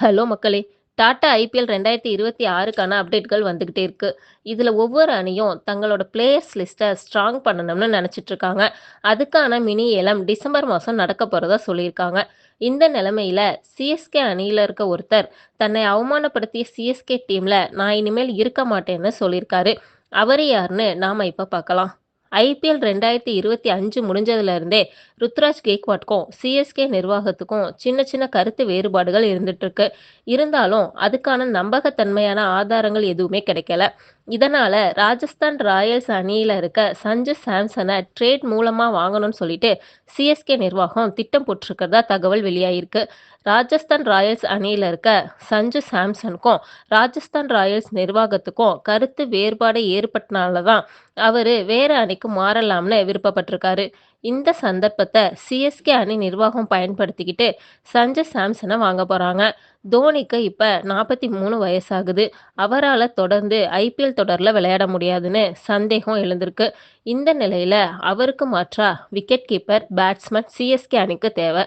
Hello மக்களே! Tata IPL 2026க்கான அப்டேட்கள் வந்துகிட்டே இருக்கு. இதுல ஒவ்வொரு அணியும் தங்களோட பிளேயர்ஸ் லிஸ்ட்டை ஸ்ட்ராங் பண்ணணும்னு நெனச்சிட்டு இருக்காங்க. அதுக்கான மினி ஏலம் டிசம்பர் மாசம் நடக்க போறதா சொல்லியிருக்காங்க. இந்த நிலைமையில சிஎஸ்கே அணியில இருக்க ஒருத்தர் தன்னை அவமானப்படுத்திய சிஎஸ்கே டீம்ல நான் இனிமேல் இருக்க மாட்டேன்னு சொல்லியிருக்காரு. அவர் யாருன்னு நாம இப்ப பார்க்கலாம். ஐபிஎல் ரெண்டாயிரத்தி இருபத்தி அஞ்சு முடிஞ்சதுலேருந்தே ருத்ராஜ் கெய்க்வாட்க்கும் சிஎஸ்கே நிர்வாகத்துக்கும் சின்ன சின்ன கருத்து வேறுபாடுகள் இருந்துட்டு இருக்கு. இருந்தாலும் அதுக்கான நம்பகத்தன்மையான ஆதாரங்கள் எதுவுமே கிடைக்கல. இதனால ராஜஸ்தான் ராயல்ஸ் அணியில இருக்க சஞ்சு சாம்சனை ட்ரேட் மூலமா வாங்கணும்னு சொல்லிட்டு சிஎஸ்கே நிர்வாகம் திட்டம் போட்டிருக்கிறதா தகவல் வெளியாயிருக்கு. ராஜஸ்தான் ராயல்ஸ் அணியில இருக்க சஞ்சு சாம்சனுக்கும் ராஜஸ்தான் ராயல்ஸ் நிர்வாகத்துக்கும் கருத்து வேறுபாடு ஏற்பட்டனால தான் அவரு வேற அணிக்கு மாறலாம்னு விருப்பப்பட்டிருக்காரு. இந்த சந்தர்ப்பத்தை சிஎஸ்கே அணி நிர்வாகம் பயன்படுத்திக்கிட்டு சஞ்சய் சாம்சனை வாங்க போகிறாங்க தோனிக்கு இப்போ நாற்பத்தி மூணு வயசாகுது. அவரால் தொடர்ந்து ஐபிஎல் தொடரில் விளையாட முடியாதுன்னு சந்தேகம் எழுந்திருக்கு. இந்த நிலையில் அவருக்கு மாற்றா விக்கெட் கீப்பர், பேட்ஸ்மேன் சிஎஸ்கே அணிக்கு தேவை.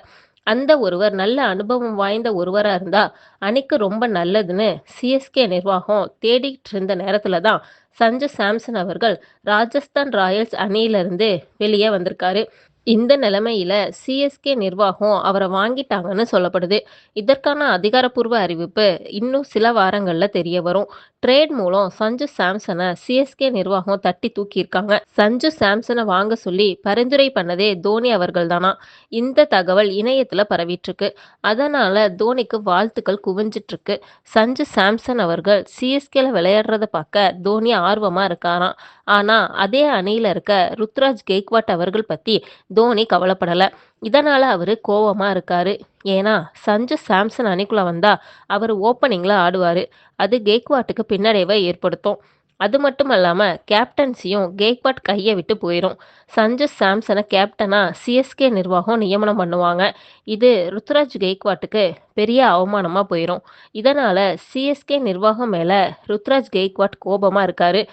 அந்த ஒருவர் நல்ல அனுபவம் வாய்ந்த ஒருவராக இருந்தா அணிக்கு ரொம்ப நல்லதுன்னு சிஎஸ்கே நிர்வாகம் தேடிட்டு இருந்த நேரத்துல தான் சஞ்சு சாம்சன் அவர்கள் ராஜஸ்தான் ராயல்ஸ் அணியிலிருந்து வெளியே வந்திருக்காரு. இந்த நிலைமையில சிஎஸ்கே நிர்வாகம் அவரை வாங்கிட்டாங்கன்னு சொல்லப்படுது. இதற்கான அதிகாரப்பூர்வ அறிவிப்பு இன்னும் சில வாரங்கள்ல தெரிய வரும். ட்ரேட் மூலம் சஞ்சு சாம்சனை சிஎஸ்கே நிர்வாகம் தட்டி தூக்கியிருக்காங்க. சஞ்சு சாம்சனை வாங்க சொல்லி பரிந்துரை பண்ணதே தோனி அவர்கள் தானா இந்த தகவல் இணையத்துல பரவிட்டு இருக்கு. அதனால தோனிக்கு வாழ்த்துக்கள் குவிஞ்சிட்டு இருக்கு. சஞ்சு சாம்சன் அவர்கள் சிஎஸ்கேல விளையாடுறத பார்க்க தோனி ஆர்வமா இருக்காராம். ஆனா அதே அணியில இருக்க ருத்ராஜ் கெய்க்வாட் அவர்கள் பத்தி தோனி கவலைப்படல. இதனால அவரு கோவமா இருக்காரு. ஏன்னா சஞ்சு சாம்சன் அணிக்குள்ள வந்தா அவர் ஓப்பனிங்ல ஆடுவாரு. அது கெய்க்வாட்டுக்கு பின்னடைவை ஏற்படுத்தும். அது மட்டும் இல்லாமல் கேப்டன்சியும் கெய்க்வாட் கையை விட்டு போயிடும் சஞ்சு சாம்சனை கேப்டனாக சிஎஸ்கே நிர்வாகம் நியமனம் பண்ணுவாங்க. இது ருத்ராஜ் கெய்க்வாட்டுக்கு பெரிய அவமானமாக போயிரும். இதனால் சிஎஸ்கே நிர்வாகம் மேலே ருத்ராஜ் கெய்க்வாட் கோபமாக இருக்காரு.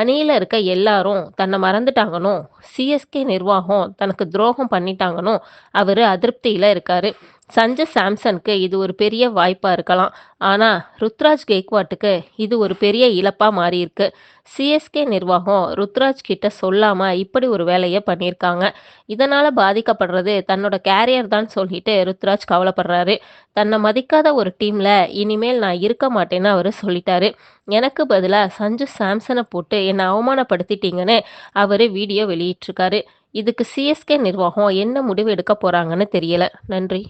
அணியில் இருக்க எல்லாரும் தன்னை மறந்துட்டாங்கன்னும் சிஎஸ்கே நிர்வாகம் தனக்கு துரோகம் பண்ணிட்டாங்கன்னும் அவர் அதிருப்தியில் இருக்காரு. சஞ்சு சாம்சனுக்கு இது ஒரு பெரிய வாய்ப்பாக இருக்கலாம். ஆனால் ருத்ராஜ் கெய்க்வாட்டுக்கு இது ஒரு பெரிய இழப்பாக மாறியிருக்கு. சிஎஸ்கே நிர்வாகம் ருத்ராஜ் கிட்ட சொல்லாமல் இப்படி ஒரு வேலையை பண்ணியிருக்காங்க. இதனால் பாதிக்கப்படுறது தன்னோட கேரியர் தான் சொல்லிட்டு ருத்ராஜ் கவலைப்படுறாரு. தன்னை மதிக்காத ஒரு டீமில் இனிமேல் நான் இருக்க மாட்டேன்னு அவர் சொல்லிட்டாரு. எனக்கு பதிலாக சஞ்சு சாம்சனை போட்டு என்னை அவமானப்படுத்திட்டீங்கன்னு அவர் வீடியோ வெளியிட்டிருக்காரு. இதுக்கு சிஎஸ்கே நிர்வாகம் என்ன முடிவு எடுக்க போகிறாங்கன்னு தெரியல. நன்றி.